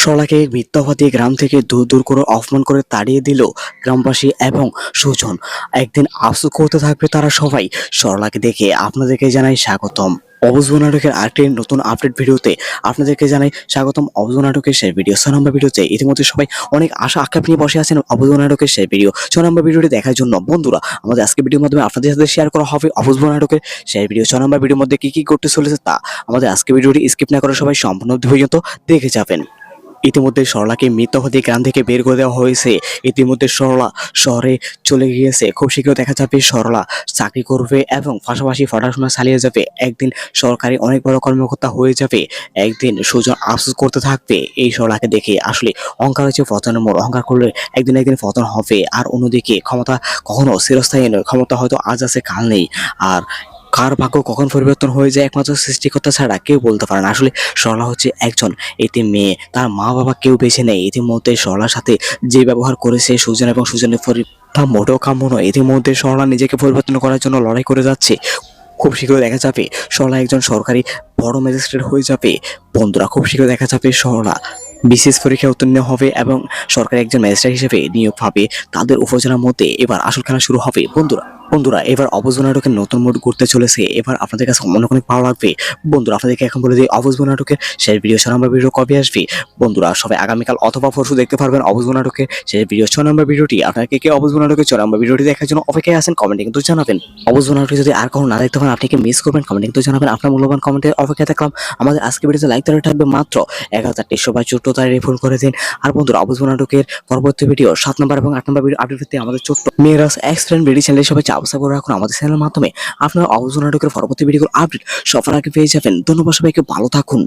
সরলাকে মিথ্যাভা দিয়ে গ্রাম থেকে দূর দূর করে অপমান করে তাড়িয়ে দিল গ্রামবাসী এবং সুজন। একদিন আফসোস করতে থাকবে তারা সবাই। সরলাকে দেখে আপনাদেরকে জানাই স্বাগতম। অবুজ নাটকের আরেকটি নতুন আপডেট ভিডিওতে আপনাদেরকে জানাই স্বাগতম। অবুজ নাটকের সেই ভিডিও। ছ নম্বর ভিডিওতে ইতিমধ্যে সবাই অনেক আশা, আক্ষেপ নিয়ে বসে আছেন অবুজ নাটকের সেই ভিডিও। ছ নম্বর ভিডিওটি দেখার জন্য, বন্ধুরা, আমাদের আজকে ভিডিওর মাধ্যমে আপনাদের সাথে শেয়ার করা হবে অবুজ নাটকের সেই ভিডিও। ছ নম্বর ভিডিওর মধ্যে কী কী করতে চলেছে তা আমাদের আজকে ভিডিওটি স্কিপ না করে সবাই সম্পূর্ণ পর্যন্ত দেখে যাবেন। ইতিমধ্যে সরলাকে মৃতহতি গ্রাম থেকে বের করে দেওয়া হয়েছে। ইতিমধ্যে সরলা শহরে চলে গিয়েছে। খুব শীঘ্র দেখা যাবে সরলা চাকরি করবে এবং পাশাপাশি পড়াশোনা চালিয়ে যাবে। একদিন সরকারি অনেক বড় কর্মকর্তা হয়ে যাবে। একদিন সুজন আফসোস করতে থাকবে। এই সরলাকে দেখে আসলে অহংকার হচ্ছে পতনের মোড়। অহংকার করলে একদিন একদিন পতন হবে। আর অন্যদিকে ক্ষমতা কখনো চিরস্থায়ী নয়। ক্ষমতা হয়তো আজ আছে, কাল নেই। আর কার ভাগ্য কখন পরিবর্তন হয়ে যায় একমাত্র সৃষ্টিকর্তা ছাড়া কেউ বলতে পারে না। আসলে সরলা হচ্ছে একজন এতে মেয়ে। তার মা বাবা কেউ বেছে নেই। ইতিমধ্যে সরলার সাথে যে ব্যবহার করেছে সুজন এবং সুজনের তা মোটেও কাম্য নয়। ইতিমধ্যে সরলা নিজেকে পরিবর্তন করার জন্য লড়াই করে যাচ্ছে। খুব শীঘ্র দেখা যাবে সরলা একজন সরকারি বড় ম্যাজিস্ট্রেট হয়ে যাবে। বন্ধুরা, খুব শীঘ্র দেখা যাবে সরলা। বিশেষ পরীক্ষায় উত্তীর্ণ হবে এবং সরকারি একজন ম্যাজিস্ট্রেট হিসেবে নিয়োগ পাবে। তাদের উপজেলার মধ্যে এবার আসল খেলা শুরু হবে। বন্ধুরা বন্ধুরা, এবার অবুজ নাটকের নতুন মোড ঘুরতে চলেছে। এবার আপনাদের কাছে অনেক অনেক ভালো লাগবে। বন্ধুরা, আপনাদেরকে এখন বলে দিই অবুজ নাটকের শেষ ভিডিও ছ নম্বর ভিডিও কবে আসবে? বন্ধুরা, সবাই আগামীকাল অথবা পরশু দেখতে পারবেন অবুজ নাটকের শেষ ভিডিও ছ নম্বর ভিডিওটি আপনারা কে অবুজ নাটকের ছ নম্বর ভিডিওটি দেখার জন্য অপেক্ষায় আছেন কমেন্টে কিন্তু জানাবেন। অবুজ নাটকটি যদি আর কখনো না দেখতে পান আপনি কি মিস করবেন? কমেন্টে কিন্তু জানাবেন। আপনার মূল্যবান কমেন্টে অপেক্ষায় থাকলাম। আমাদের আজকে ভিডিওতে লাইক তারা থাকবে মাত্র এক হাজার তেইশশো বা ছোট্ট তারিখ রিফোন করে দিন। আর বন্ধুরা অবুজ নাটকের পরবর্তী ভিডিও সাত নম্বর এবং আট নম্বর ভিডিও আপডেট আমাদের ছোট্ট মেয়েরাস এক্সপ্লেন ভিডিও চ্যানেলে সবাই চাপসা করে রাখুন আমাদের চ্যানেলের মাধ্যমে। আপনারা অবুজ নাটকের পরবর্তী ভিডিওর আপডেট সবার আগে পেয়ে যাবেন। ধন্যবাদ সবাইকে, ভালো থাকুন।